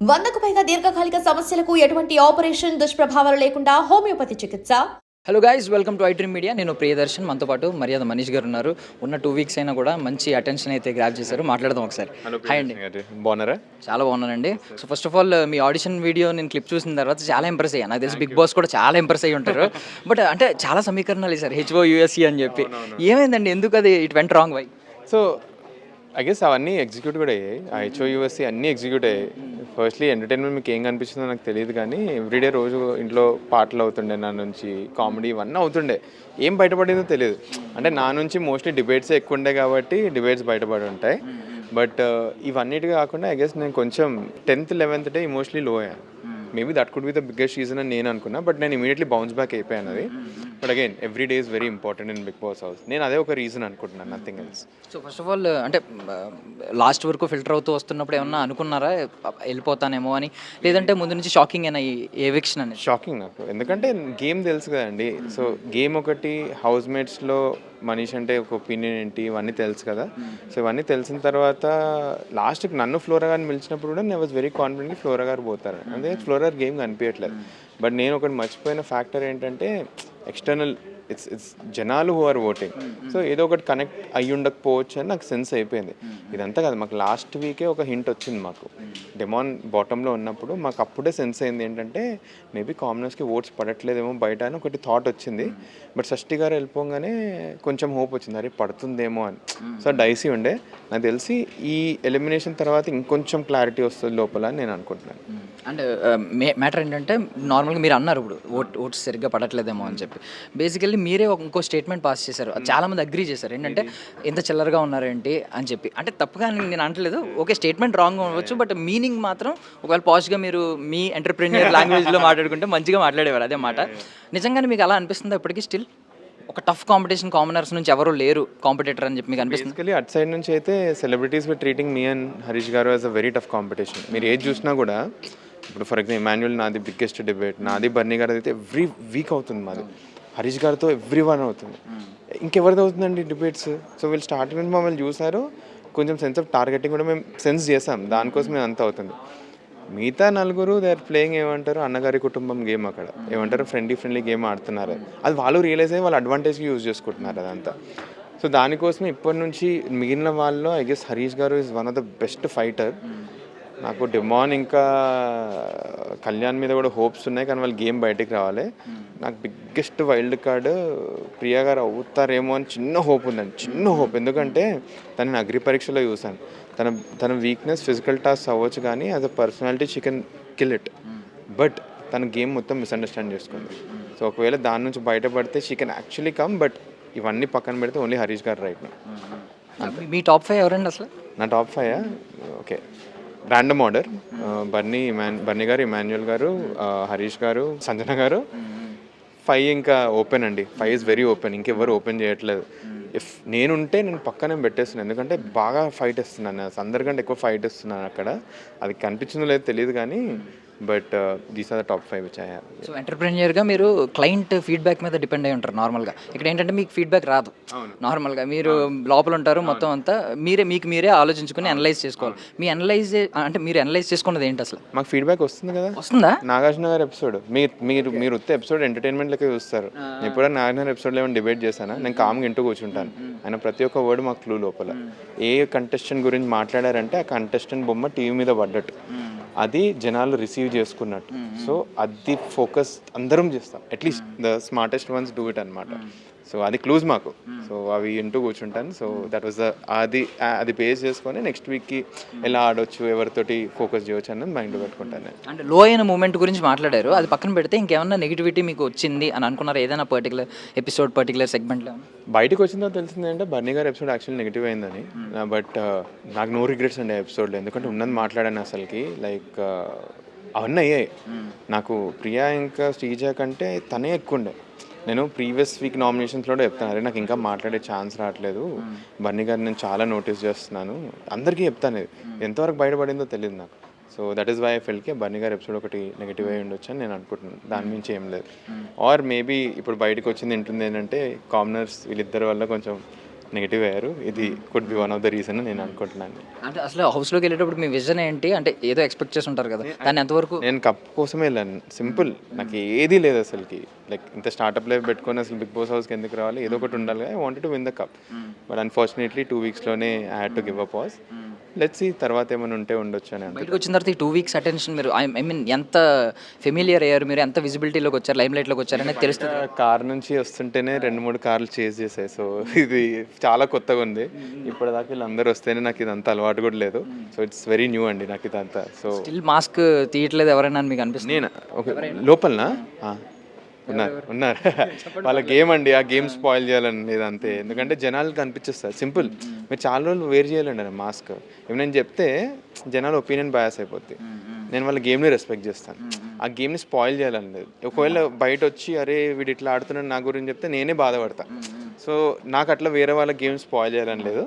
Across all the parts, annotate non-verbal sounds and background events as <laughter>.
వందకు పైగా దీర్ఘకాలిక సమస్యలకు ఎటువంటి ఆపరేషన్ దుష్ప్రభావాలు లేకుండా హోమియోపతి చికిత్స. Hello guys welcome to iDream media నేను ప్రియదర్శన్. మనతో పాటు మర్యాద మనీష్ గారు ఉన్నారు. ఉన్న టూ వీక్స్ అయినా కూడా మంచి అటెన్షన్ అయితే గ్రాప్ చేశారు. మాట్లాడదాం ఒకసారి. హాయ్ అండి. బాగున్నారా? చాలా బాగున్నానండి. సో ఫస్ట్ ఆఫ్ ఆల్ మీ ఆడిషన్ వీడియో నేను క్లిప్ చూసిన తర్వాత చాలా ఇంప్రెస్ అయ్యాను నాకు తెలిసి బిగ్ బాస్ కూడా చాలా ఇంప్రెస్ అయ్యి ఉంటారు. బట్ అంటే చాలా సమీకరణాలు సార్ హెచ్ఓ యూఎస్సీ అని చెప్పి. ఏమైందండి? ఎందుకు అది? It went wrong why so I guess అవన్నీ ఎగ్జిక్యూట్ కూడా అయ్యాయి. ఆ H O U S C అన్నీ ఎగ్జిక్యూట్ అయ్యాయి. ఫస్ట్లీ ఎంటర్టైన్మెంట్ మీకు ఏం కనిపిస్తుందో నాకు తెలియదు కానీ ఎవ్రీడే రోజు ఇంట్లో పాటలు అవుతుండే నా నుంచి కామెడీ ఇవన్నీ అవుతుండే. ఏం బయటపడిందో తెలియదు. అంటే నా నుంచి మోస్ట్లీ డిబేట్సే ఎక్కువ ఉండే కాబట్టి డిబేట్స్ బయటపడి ఉంటాయి. బట్ uh, ఇవన్నిటి కాకుండా ఐ గెస్ నేను కొంచెం tenth eleventh day emotionally low అయ్యాను. Maybe that could be the biggest season అని నేను అనుకున్నా బట్ నేను ఇమీడియట్లీ బౌన్స్ బ్యాక్ అయిపోయాను అది. But again every day is very important in Bigg Boss house నేను అదే ఒక రీజన్ అనుకుంటున్నాను nothing else so first of all అంటే లాస్ట్ వరకు ఫిల్టర్ అవుతూ వస్తున్నప్పుడు ఏమన్నా అనుకున్నారా? వెళ్ళిపోతానేమో అని? లేదంటే ముందు నుంచి షాకింగ్ అయినా ఈ ఎవిక్షన్ అనేది? షాకింగ్ నాకు. ఎందుకంటే గేమ్ తెలుసు కదండి. సో గేమ్ ఒకటి హౌస్ మేట్స్లో మనీష్ అంటే ఒక ఒపీనియన్ ఏంటి ఇవన్నీ తెలుసు కదా. సో ఇవన్నీ తెలిసిన తర్వాత లాస్ట్కి నన్ను ఫ్లోరా గారిని పిలిచినప్పుడు కూడా నేను వాజ్ వెరీ కాన్ఫిడెంట్ ఫ్లోరా గారు పోతారు. అంటే ఫ్లోరా గేమ్ కనిపించట్లేదు. బట్ నేను ఒకటి మర్చిపోయిన ఫ్యాక్టర్ ఏంటంటే ఎక్స్టర్నల్ ఇట్స్ ఇట్స్ జనాలు హూ ఆర్ ఓటింగ్ సో ఏదో ఒకటి కనెక్ట్ అయ్యి ఉండకపోవచ్చు అని నాకు సెన్స్ అయిపోయింది. ఇదంతా కాదు మాకు లాస్ట్ వీకే ఒక హింట్ వచ్చింది మాకు. డెమాన్ బాటంలో ఉన్నప్పుడు మాకు అప్పుడే సెన్స్ అయింది ఏంటంటే మేబీ కామనర్స్కి ఓట్స్ పడట్లేదేమో బయట అని ఒకటి థాట్ వచ్చింది. బట్ షష్ఠి గారు వెళ్ళిపోగానే కొంచెం హోప్ వచ్చింది. అరే పడుతుందేమో అని. సో డైసీ ఉండే. నాకు తెలిసి ఈ ఎలిమినేషన్ తర్వాత ఇంకొంచెం క్లారిటీ వస్తుంది లోపల అని నేను అనుకుంటున్నాను. అండ్ మ్యాటర్ ఏంటంటే నార్మల్గా మీరు అన్నారు ఇప్పుడు ఓట్ ఓట్స్ సరిగ్గా పడట్లేదేమో అని చెప్పి. బేసికల్లీ మీరే ఇంకో స్టేట్మెంట్ పాస్ చేశారు. అది చాలా మంది అగ్రీ చేశారు. ఏంటంటే ఎంత చిల్లరగా ఉన్నారేంటి? అని చెప్పి. అంటే తప్పుగా నేను అనట్లేదు. ఓకే స్టేట్మెంట్ రాంగ్ అవ్వచ్చు బట్ మీనింగ్ మాత్రం ఒకవేళ పాజిటివ్గా మీరు మీ ఎంటర్ప్రీనియర్ లాంగ్వేజ్లో మాట్లాడుకుంటే మంచిగా మాట్లాడేవారు అదే మాట. నిజంగానే మీకు అలా అనిపిస్తుందా ఇప్పటికీ స్టిల్? ఒక టఫ్ కాంపిటీషన్ కామనర్స్ నుంచి ఎవరు లేరు కాంపిటేటర్ అని చెప్పి మీకు అనిపిస్తుంది? అట్ సైడ్ నుంచి అయితే celebrities treating me and Harish గారు as a very tough competition. మీరు ఏది చూసినా కూడా ఇప్పుడు ఫర్ ఎగ్జాంపుల్ ఇమాన్యువల్ నాది బిగ్గెస్ట్ డిబేట్ నాది బర్నీ గారి అయితే ఎవ్రీ వీక్ అవుతుంది మాది. హరీష్ గారితో ఎవ్రీ వన్ అవుతుంది. ఇంకెవరిది అవుతుందండి డిబేట్స్ సో వీళ్ళు స్టార్టింగ్ నుంచి మమ్మల్ని చూసారు. కొంచెం సెన్స్ ఆఫ్ టార్గెటింగ్ కూడా మేము సెన్స్ చేసాం. దానికోసం మేము అంత అవుతుంది. మిగతా నలుగురు దే ఆర్ ప్లేయింగ్ ఏమంటారు? అన్నగారి కుటుంబం గేమ్ అక్కడ. ఏమంటారు? ఫ్రెండ్లీ ఫ్రెండ్లీ గేమ్ ఆడుతున్నారు. అది వాళ్ళు రియలైజ్ అయ్యి వాళ్ళు అడ్వాంటేజ్కి యూజ్ చేసుకుంటున్నారు అదంతా. సో దానికోసం ఇప్పటి నుంచి మిగిలిన వాళ్ళలో ఐ గెస్ హరీష్ గారు is one of the best fighter నాకు డిమాన్ ఇంకా కళ్యాణ్ మీద కూడా హోప్స్ ఉన్నాయి కానీ వాళ్ళు గేమ్ బయటికి రావాలి. నాకు biggest wild card Priya garu అవుతారేమో అని చిన్న హోప్ ఉందండి చిన్న హోప్. ఎందుకంటే తనని అగ్రి పరీక్షలో చూశాను. తన తన వీక్నెస్ ఫిజికల్ టాస్క్ అవ్వచ్చు కానీ as a personality she can kill it but తన గేమ్ మొత్తం మిస్అండర్స్టాండ్ చేసుకుంది. సో ఒకవేళ దాని నుంచి బయటపడితే she can actually come but ఇవన్నీ పక్కన పెడితే ఓన్లీ హరీష్ గారు రైట్ మీ టాప్ ఫైవ్ ఎవరండి అసలు? నా top five okay. Random order Bunny Bunny గారు ఇమాన్యుల్ గారు uh, హరీష్ గారు సంజన గారు. ఫైవ్ ఇంకా ఓపెన్ అండి. ఫైవ్ ఇస్ వెరీ ఓపెన్ ఇంకెవ్వరు ఓపెన్ చేయట్లేదు. ఇఫ్ నేనుంటే నేను పక్కనే పెట్టేస్తున్నాను ఎందుకంటే బాగా ఫైట్ ఇస్తున్నాను అందరికంటే ఎక్కువ ఫైట్ ఇస్తున్నాను అక్కడ. అది కనిపించిందో లేదో తెలియదు కానీ but these are the top five which I have so ఎంటర్ప్రెన్యూర్గా మీరు క్లయింట్ ఫీడ్బ్యాక్ మీద డిపెండ్ అయి ఉంటారు నార్మల్గా ఇక్కడ ఏంటంటే మీకు ఫీడ్బ్యాక్ రాదు. నార్మల్గా మీరు లోపల ఉంటారు మొత్తం అంతా మీరే మీకు మీరే ఆలోచించుకుని అనలైజ్ చేసుకోవాలి. మీ అనలైజ్ అంటే మీరు అనలైజ్ చేసుకున్నది ఏంటి అసలు? మాకు ఫీడ్బ్యాక్ వస్తుంది కదా? వస్తుందా? నాగార్జున గారి ఎపిసోడ్ మీరు మీరు మీరు వస్తే ఎపిసోడ్ ఎంటర్టైన్మెంట్ లెక్క చూస్తారు. నేను ఎప్పుడైనా నాగార్జున ఎపిసోడ్లో ఏమైనా డిబేట్ చేశానా? నేను కామ్గా ఇంటూ కూర్చుంటాను. ఆయన ప్రతి ఒక్క వర్డ్ మాకు క్లూ లోపల. ఏ కంటెస్టెంట్ గురించి మాట్లాడారంటే ఆ కంటెస్టెంట్ బొమ్మ టీవీ మీద పడ్డట్టు. అది జనాలు రిసీవ్ చేసుకున్నట్టు. సో అది ఫోకస్ అందరం చేస్తాం. At least the smartest ones do it అనమాట సో అది క్లూజ్ మాకు. సో అవి ఇంటూ కూర్చుంటాను. సో దట్ వాస్ ద అది అది బేస్ చేసుకొని నెక్స్ట్ వీక్కి ఎలా ఆడొచ్చు ఎవరితోటి ఫోకస్ చేయొచ్చు అన్నది మైండ్ పెట్టుకుంటాను అంటే లో అయిన మూమెంట్ గురించి మాట్లాడారు. అది పక్కన పెడితే ఇంకేమన్నా నెగిటివిటీ మీకు వచ్చింది అని అనుకున్నారు? ఏదైనా పర్టికులర్ ఎపిసోడ్ పర్టికులర్ సెగ్మెంట్లో బయటకు వచ్చిన తర్వాత తెలిసింది అంటే బర్నీ గారి ఎపిసోడ్ యాక్చువల్లీ నెగిటివ్ అయిందని. బట్ నాకు నో రిగ్రెట్స్ అండి ఎపిసోడ్లో ఎందుకంటే ఉన్నది మాట్లాడాను అసలుకి. లైక్ అవన్నీ అయ్యాయి. నాకు ప్రియా ఇంకా శ్రీజ కంటే తనే ఎక్కువ ఉండే. నేను ప్రీవియస్ వీక్ నామినేషన్స్లో చెప్తాను. అరే నాకు ఇంకా మాట్లాడే ఛాన్స్ రావట్లేదు. బర్నీ గారిని నేను చాలా నోటీస్ చేస్తున్నాను. అందరికీ చెప్తాను ఇది. ఎంతవరకు బయటపడిందో తెలియదు నాకు. So that is why I felt like Bunny గారి ఎపిసోడ్ ఒకటి నెగిటివ్ అయి ఉండొచ్చు అని నేను అనుకుంటున్నాను. దాని మించి ఏం లేదు. ఆర్ మేబీ ఇప్పుడు బయటకు వచ్చింది ఏంటంటే కామనర్స్ వీళ్ళిద్దరి వల్ల కొంచెం నెగిటివ్ అయ్యారు. ఇది could be one of the reason నేను అనుకుంటున్నాను. అంటే అసలు హౌస్లోకి వెళ్ళేటప్పుడు మీ విజన్ ఏంటి? అంటే ఏదో ఎక్స్పెక్ట్ చేసి ఉంటారు కదా దాన్ని ఎంతవరకు నేను కప్ కోసమే వెళ్ళాను. సింపుల్ నాకు ఏది లేదు అసలుకి. లైక్ ఇంత స్టార్ట్అప్ లైఫ్ పెట్టుకొని అసలు బిగ్ బాస్ హౌస్కి ఎందుకు రావాలి? ఏదో ఒకటి ఉండాలి I wanted to win the cup but unfortunately two వీక్స్లోనే I had to give a pass let's ఈ తర్వాత ఏమైనా ఉంటే ఉండొచ్చు అని బయటకు వచ్చిన తర్వాత ఈ టూ వీక్స్ అటెన్షన్ మీరు ఐ మీన్ ఎంత ఫెమిలియర్ అయ్యారు మీరు? ఎంత విజిబిలిటీలోకి వచ్చారు? లైమ్ లైట్లోకి వచ్చారు? అనేది తెలుస్తుంది కార్ నుంచి వస్తుంటేనే రెండు మూడు కార్లు చేజ్ చేసాయి. సో ఇది చాలా కొత్తగా ఉంది. ఇప్పటిదాకా వీళ్ళందరూ వస్తేనే నాకు ఇదంతా అలవాటు కూడా లేదు. సో ఇట్స్ వెరీ న్యూ అండి నాకు ఇదంతా. సో స్టిల్ మాస్క్ తీయట్లేదు ఎవరైనా మీకు అనిపిస్తుంది? నేను? ఓకే. లోపలనా? ఆ, ఉన్నారు. <laughs> ఉన్నారు <laughs> వాళ్ళ గేమ్ అండి ఆ గేమ్ స్పాయిల్ చేయాలని లేదు అంతే. ఎందుకంటే జనాలు కనిపించేస్తారు సింపుల్ మీరు చాలా రోజులు వేర్ చేయాలండి మాస్క్ ఏమైనా చెప్తే జనాల ఒపీనియన్ బయాస్ అయిపోద్ది. నేను వాళ్ళ గేమ్ని రెస్పెక్ట్ చేస్తాను. ఆ గేమ్ని స్పాయిల్ చేయాలని లేదు ఒకవేళ బయట వచ్చి అరే వీడు ఇట్లా ఆడుతున్నాడు నా గురించి చెప్తే నేనే బాధపడతా. సో నాకు అట్లా వేరే వాళ్ళ గేమ్ స్పాయిల్ చేయాలని లేదు.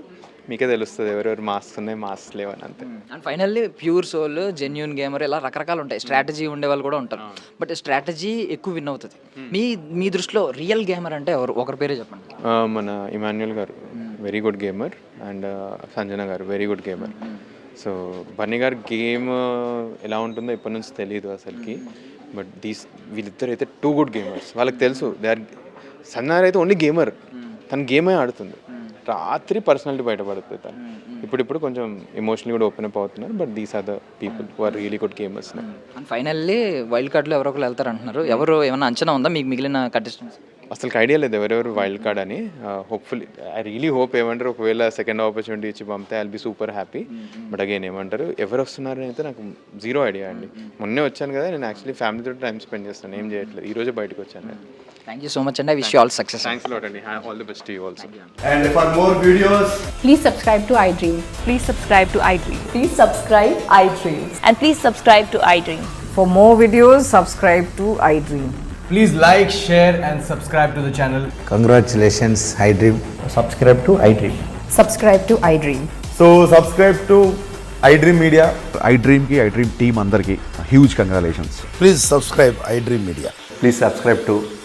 మీకే తెలుస్తుంది ఎవరెవరు మాస్క్ ఉన్నాయి మాస్క్ లేవని అంతే. And finally pure soul genuine gamer ఇలా రకరకాలు ఉంటాయి. స్ట్రాటజీ ఉండే వాళ్ళు కూడా ఉంటారు. బట్ స్ట్రాటజీ ఎక్కువ విన్ అవుతుంది. మీ మీ దృష్టిలో రియల్ గేమర్ అంటే ఎవరు? ఒకరి పేరే చెప్పండి. మన ఇమాన్యుయల్ గారు. Very good gamer and Sanjana గారు. Very good gamer so Bunny గారు గేమ్ ఎలా ఉంటుందో ఇప్పటి నుంచి తెలియదు అసలుకి. బట్ దీస్ వీళ్ళిద్దరు అయితే టూ గుడ్ గేమర్స్ వాళ్ళకి తెలుసు. దే ఆర్ సన్నార్ అయితే ఓన్లీ గేమర్ తను గేమే ఆడుతుంది. రాత్రి పర్సనాలిటీ బయటపడుతుంది తను. ఇప్పుడు ఇప్పుడు కొంచెం ఎమోషనల్ కూడా ఓపెన్ అప్ అవుతున్నారు but these are the people who are really good gamers and finally wild కార్డ్లో ఎవరో ఒకరు వెళ్తారు అంటున్నారు. ఎవరు ఏమైనా అంచనా ఉందా మీకు మిగిలిన కంటెస్టెంట్స్ అసలు ఐడియా లేదు ఎవరెవరు వైల్డ్ కార్డ్ అని. హోప్ఫుల్లీ ఐ రియలీ హోప్ ఏమంటారు ఒకవేళ సెకండ్ ఆపర్చునిటీ ఇచ్చి పంపితే I'll be super happy but again ఏమంటారు ఎవరు వస్తున్నారు అయితే నాకు జీరో ఐడియా అండి. మొన్నే వచ్చాను కదా నేను యాక్చువల్లీ ఫ్యామిలీతో టైం స్పెండ్ చేస్తాను. ఏం చేయట్లేదు. ఈ రోజే బయటకు వచ్చాను Thank you so much, and I wish you all success. Thanks a lot, and all the best to you also. And for more videos, Please subscribe to iDream. Please subscribe to iDream. Please subscribe iDreams. And please subscribe to iDream. For more videos, subscribe to iDream. please like, share, and subscribe to the channel. Congratulations, iDream. Subscribe to iDream. Subscribe to iDream. So subscribe to iDream Media. iDream की iDream team under ki huge congratulations. Please subscribe iDream Media. Please subscribe to